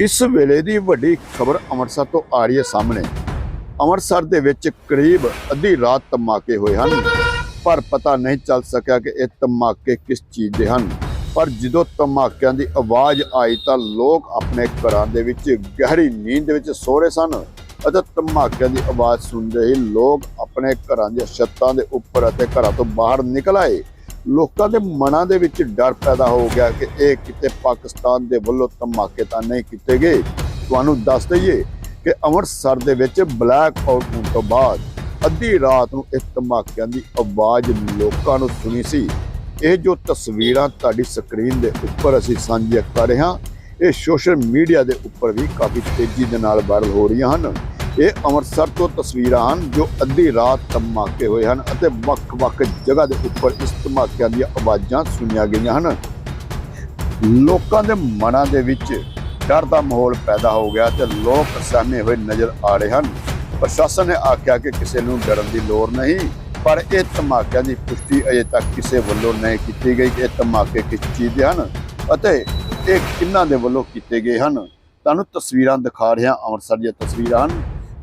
ਇਸ ਵੇਲੇ ਦੀ ਵੱਡੀ ਖਬਰ ਅੰਮ੍ਰਿਤਸਰ ਤੋਂ ਆ ਰਹੀ ਹੈ ਸਾਹਮਣੇ। ਅੰਮ੍ਰਿਤਸਰ ਦੇ ਵਿੱਚ ਕਰੀਬ ਅੱਧੀ ਰਾਤ ਧਮਾਕੇ ਹੋਏ ਹਨ, ਪਰ ਪਤਾ ਨਹੀਂ ਚੱਲ ਸਕਿਆ ਕਿ ਇਹ ਧਮਾਕੇ ਕਿਸ ਚੀਜ਼ ਦੇ ਹਨ। ਪਰ ਜਦੋਂ ਧਮਾਕਿਆਂ ਦੀ ਆਵਾਜ਼ ਆਈ ਤਾਂ ਲੋਕ ਆਪਣੇ ਘਰਾਂ ਦੇ ਵਿੱਚ ਗਹਿਰੀ ਨੀਂਦ ਦੇ ਵਿੱਚ ਸੋ ਰਹੇ ਸਨ ਅਤੇ ਧਮਾਕਿਆਂ ਦੀ ਆਵਾਜ਼ ਸੁਣਦੇ ਹੀ ਲੋਕ ਆਪਣੇ ਘਰਾਂ ਦੀਆਂ ਛੱਤਾਂ ਦੇ ਉੱਪਰ ਅਤੇ ਘਰਾਂ ਤੋਂ ਬਾਹਰ ਨਿਕਲ ਆਏ। ਲੋਕਾਂ ਦੇ ਮਨਾਂ ਦੇ ਵਿੱਚ ਡਰ ਪੈਦਾ ਹੋ ਗਿਆ ਕਿ ਇਹ ਕਿਤੇ ਪਾਕਿਸਤਾਨ ਦੇ ਵੱਲੋਂ ਧਮਾਕੇ ਤਾਂ ਨਹੀਂ ਕੀਤੇ ਗਏ। ਤੁਹਾਨੂੰ ਦੱਸ ਦਈਏ ਕਿ ਅੰਮ੍ਰਿਤਸਰ ਦੇ ਵਿੱਚ ਬਲੈਕ ਆਊਟ ਹੋਣ ਤੋਂ ਬਾਅਦ ਅੱਧੀ ਰਾਤ ਨੂੰ ਇਸ ਧਮਾਕਿਆਂ ਦੀ ਆਵਾਜ਼ ਲੋਕਾਂ ਨੂੰ ਸੁਣੀ ਸੀ। ਇਹ ਜੋ ਤਸਵੀਰਾਂ ਤੁਹਾਡੀ ਸਕਰੀਨ ਦੇ ਉੱਪਰ ਅਸੀਂ ਸਾਂਝੀਆਂ ਕਰ ਰਹੇ ਹਾਂ, ਇਹ ਸੋਸ਼ਲ ਮੀਡੀਆ ਦੇ ਉੱਪਰ ਵੀ ਕਾਫੀ ਤੇਜ਼ੀ ਦੇ ਨਾਲ ਵਾਇਰਲ ਹੋ ਰਹੀਆਂ ਹਨ। ਇਹ ਅੰਮ੍ਰਿਤਸਰ ਤੋਂ ਤਸਵੀਰਾਂ ਹਨ, ਜੋ ਅੱਧੀ ਰਾਤ ਧਮਾਕੇ ਹੋਏ ਹਨ ਅਤੇ ਵੱਖ-ਵੱਖ ਜਗ੍ਹਾ ਦੇ ਉੱਪਰ ਇਸ ਧਮਾਕਿਆਂ ਦੀਆਂ ਆਵਾਜ਼ਾਂ ਸੁਣੀਆਂ ਗਈਆਂ ਹਨ। ਲੋਕਾਂ ਦੇ ਮਨਾਂ ਦੇ ਵਿੱਚ ਡਰ ਦਾ ਮਾਹੌਲ ਪੈਦਾ ਹੋ ਗਿਆ ਤੇ ਲੋਕ ਸਹਿਮੇ ਹੋਏ ਨਜ਼ਰ ਆ ਰਹੇ ਹਨ। ਪ੍ਰਸ਼ਾਸਨ ਨੇ ਆਖਿਆ ਕਿ ਕਿਸੇ ਨੂੰ ਡਰਨ ਦੀ ਲੋੜ ਨਹੀਂ, ਪਰ ਇਹ ਧਮਾਕਿਆਂ ਦੀ ਪੁਸ਼ਟੀ ਅਜੇ ਤੱਕ ਕਿਸੇ ਵੱਲੋਂ ਨਹੀਂ ਕੀਤੀ ਗਈ। ਕਿ ਇਹ ਧਮਾਕੇ ਕਿਸ ਚੀਜ਼ ਦੇ ਹਨ ਅਤੇ ਇਹ ਕਿੰਨਾਂ ਦੇ ਵੱਲੋਂ ਕੀਤੇ ਗਏ ਹਨ? ਤੁਹਾਨੂੰ ਤਸਵੀਰਾਂ ਦਿਖਾ ਰਿਹਾ ਅੰਮ੍ਰਿਤਸਰ ਦੀਆਂ ਤਸਵੀਰਾਂ ਹਨ।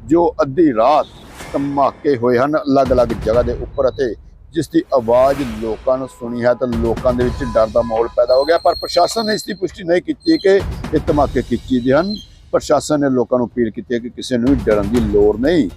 ਜੋ ਅੱਧੀ ਰਾਤ ਧਮਾਕੇ ਹੋਏ ਹਨ ਅਲੱਗ-ਅਲੱਗ ਜਗ੍ਹਾ ਦੇ ਉੱਪਰ ਅਤੇ ਜਿਸ ਦੀ ਆਵਾਜ਼ ਲੋਕਾਂ ਨੂੰ ਸੁਣੀ ਹੈ ਤਾਂ ਲੋਕਾਂ ਦੇ ਵਿੱਚ ਡਰ ਦਾ ਮਾਹੌਲ ਪੈਦਾ ਹੋ ਗਿਆ। ਪਰ ਪ੍ਰਸ਼ਾਸਨ ਨੇ ਇਸ ਦੀ ਪੁਸ਼ਟੀ ਨਹੀਂ ਕੀਤੀ ਕਿ ਇਹ ਧਮਾਕੇ ਕਿਸ ਚੀਜ਼ ਦੇ ਹਨ। ਪ੍ਰਸ਼ਾਸਨ ਨੇ ਲੋਕਾਂ ਨੂੰ ਅਪੀਲ ਕੀਤੀ ਹੈ ਕਿ ਕਿਸੇ ਨੂੰ ਵੀ ਡਰਨ ਦੀ ਲੋੜ ਨਹੀਂ।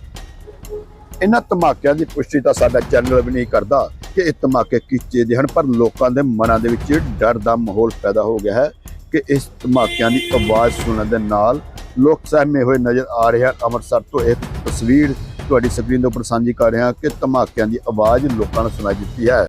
ਇਹਨਾਂ ਧਮਾਕਿਆਂ ਦੀ ਪੁਸ਼ਟੀ ਤਾਂ ਸਾਡਾ ਚੈਨਲ ਵੀ ਨਹੀਂ ਕਰਦਾ ਕਿ ਇਹ ਧਮਾਕੇ ਕਿਸ ਚੀਜ਼ ਦੇ ਹਨ, ਪਰ ਲੋਕਾਂ ਦੇ ਮਨਾਂ ਦੇ ਵਿੱਚ ਡਰ ਦਾ ਮਾਹੌਲ ਪੈਦਾ ਹੋ ਗਿਆ ਹੈ ਕਿ ਇਸ ਧਮਾਕਿਆਂ ਦੀ ਆਵਾਜ਼ ਸੁਣਨ ਦੇ ਨਾਲ ਲੋਕ ਸਹਿਮੇ ਹੋਏ ਨਜ਼ਰ ਆ ਰਹੇ ਹਨ ਅੰਮ੍ਰਿਤਸਰ ਤੋਂ ਇਹ ਤਸਵੀਰ ਤੁਹਾਡੀ ਸਕਰੀਨ ਦੇ ਉੱਪਰ ਸਾਂਝੀ ਕਰ ਰਿਹਾ ਕਿ ਧਮਾਕਿਆਂ ਦੀ ਆਵਾਜ਼ ਲੋਕਾਂ ਨੂੰ ਸੁਣਾਈ ਦਿੱਤੀ ਹੈ।